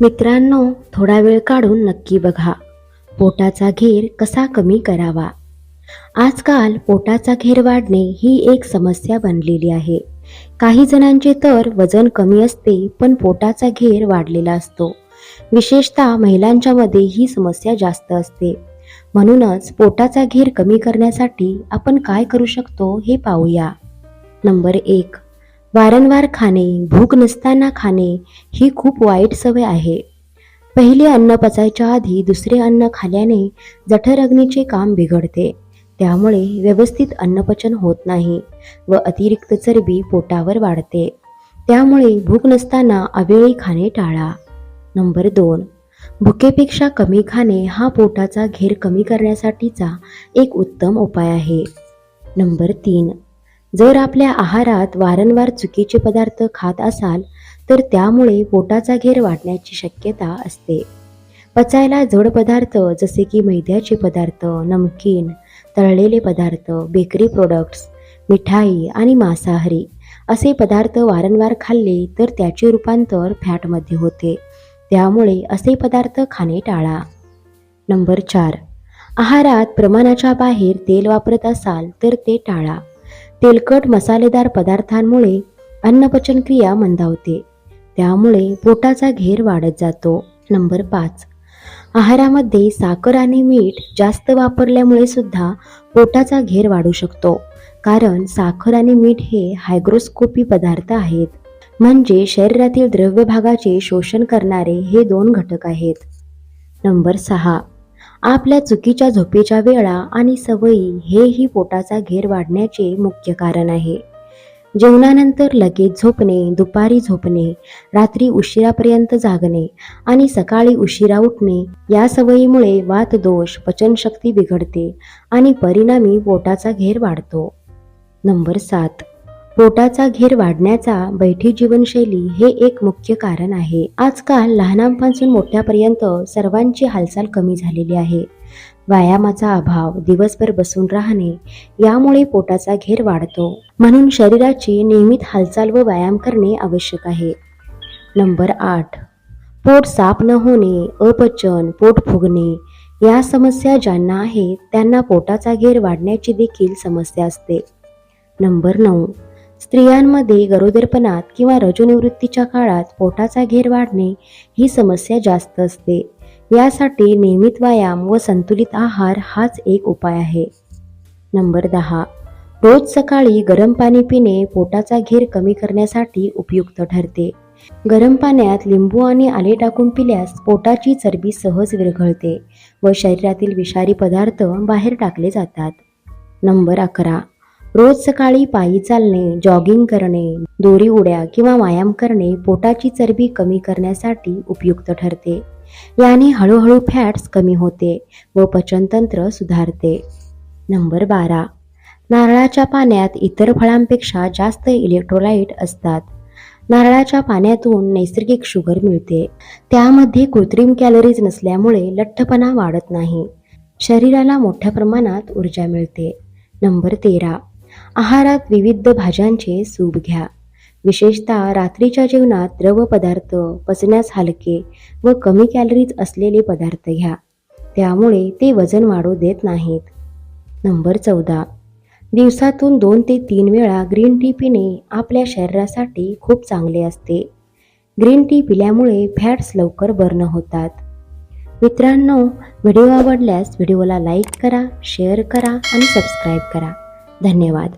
मित्रांनो थोडा वेळ काढून नक्की बघा. पोटाचा घेर कसा कमी करावा? आजकाल पोटाचा घेर वाढणे ही एक समस्या बनलेली आहे. काही जणांचे तर वजन कमी असते पण पोटाचा घेर वाढलेला असतो. विशेषतः महिलांच्या मध्ये ही समस्या जास्त असते. म्हणूनच पोटाचा घेर कमी करण्यासाठी आपण काय करू शकतो हे पाहूया. नंबर एक. वारंवार खाणे भूक नसताना खाणे ही खूप वाईट सवय आहे. पहिले अन्न पचायच्या आधी दुसरे अन्न खाल्याने जठरग्नीचे काम बिघडते. त्यामुळे व्यवस्थित अन्नपचन होत नाही व अतिरिक्त चरबी पोटावर वाढते. त्यामुळे भूक नसताना अवेळी खाणे टाळा. नंबर दोन. भुकेपेक्षा कमी खाणे हा पोटाचा घेर कमी करण्यासाठीचा एक उत्तम उपाय आहे. नंबर तीन. जर आपल्या आहारात वारंवार चुकीचे पदार्थ खात असाल तर त्यामुळे पोटाचा घेर वाढण्याची शक्यता असते. पचायला जड पदार्थ जसे की मैद्याचे पदार्थ नमकीन तळलेले पदार्थ बेकरी प्रोडक्ट्स मिठाई आणि मांसाहारी असे पदार्थ वारंवार खाल्ले तर त्याचे रूपांतर फॅटमध्ये होते. त्यामुळे असे पदार्थ खाणे टाळा. नंबर चार. आहारात प्रमाणाच्या बाहेर तेल वापरत असाल तर ते टाळा. तेलकट मसालेदार पदार्थांमुळे अन्नपचन क्रिया मंदावते. त्यामुळे पोटाचा घेर वाढत जातो. नंबर पाच. आहारामध्ये साखर आणि मीठ जास्त वापरल्यामुळे सुद्धा पोटाचा घेर वाढू शकतो. कारण साखर आणि मीठ हे हायग्रोस्कोपी पदार्थ आहेत. म्हणजे शरीरातील द्रव्य भागाचे शोषण करणारे हे दोन घटक आहेत. नंबर सहा. आपल्या चुकीच्या झोपेच्या वेळा आणि सवयी हेही पोटाचा घेर वाढण्याचे मुख्य कारण आहे. जेवणानंतर लगेच झोपणे दुपारी झोपणे रात्री उशिरापर्यंत जागणे आणि सकाळी उशिरा उठणे या सवयीमुळे वातदोष पचनशक्ती बिघडते आणि परिणामी पोटाचा घेर वाढतो. नंबर सात. पोटाचा घेर वाढण्याचा बैठी जीवनशैली हे एक मुख्य कारण आहे. आजकाल लहानांपासून मोठ्यापर्यंत सर्वांची हालचाल कमी झालेली आहे. व्यायामाचा अभाव दिवसभर बसून राहणे यामुळे पोटाचा घेर वाढतो. म्हणून शरीराची नियमित हालचाल व व्यायाम करणे आवश्यक आहे. नंबर आठ. पोट साफ न होणे अपचन पोट फुगणे या समस्या ज्यांना आहेत त्यांना पोटाचा घेर वाढण्याची देखील समस्या असते. नंबर नऊ. स्त्रियांमध्ये गरोदरपणात किंवा रजोनिवृत्तीच्या काळात पोटाचा घेर वाढणे ही समस्या जास्त असते. यासाठी नियमित व्यायाम व संतुलित आहार हाच एक उपाय आहे. नंबर दहा. रोज सकाळी गरम पाणी पिणे पोटाचा घेर कमी करण्यासाठी उपयुक्त ठरते. गरम पाण्यात लिंबू आणि आले टाकून पिल्यास पोटाची चरबी सहज विरघळते व शरीरातील विषारी पदार्थ बाहेर टाकले जातात. नंबर अकरा. रोज सकाळी पायी चालणे जॉगिंग करणे दोरी उड्या किंवा व्यायाम करणे पोटाची चरबी कमी करण्यासाठी उपयुक्त ठरते. याने हळूहळू फॅट्स कमी होते व पचनतंत्र सुधारते. नंबर बारा. नारळाच्या पाण्यात इतर फळांपेक्षा जास्त इलेक्ट्रोलाइट असतात. नारळाच्या पाण्यातून नैसर्गिक शुगर मिळते. त्यामध्ये कृत्रिम कॅलरीज नसल्यामुळे लठ्ठपणा वाढत नाही. शरीराला मोठ्या प्रमाणात ऊर्जा मिळते. नंबर तेरा. आहारात विविध भाज्यांचे सूप घ्या. विशेषतः रात्रीच्या जेवणात द्रव पदार्थ पचण्यास हलके व कमी कॅलरीज असलेले पदार्थ घ्या. त्यामुळे ते वजन वाढू देत नाहीत. नंबर चौदा. दिवसातून दोन ते तीन वेळा ग्रीन टी पिणे आपल्या शरीरासाठी खूप चांगले असते. ग्रीन टी पिल्यामुळे फॅट्स लवकर बर्न होतात. मित्रांनो व्हिडिओ आवडल्यास व्हिडिओला लाईक करा शेअर करा आणि सबस्क्राईब करा. धन्यवाद.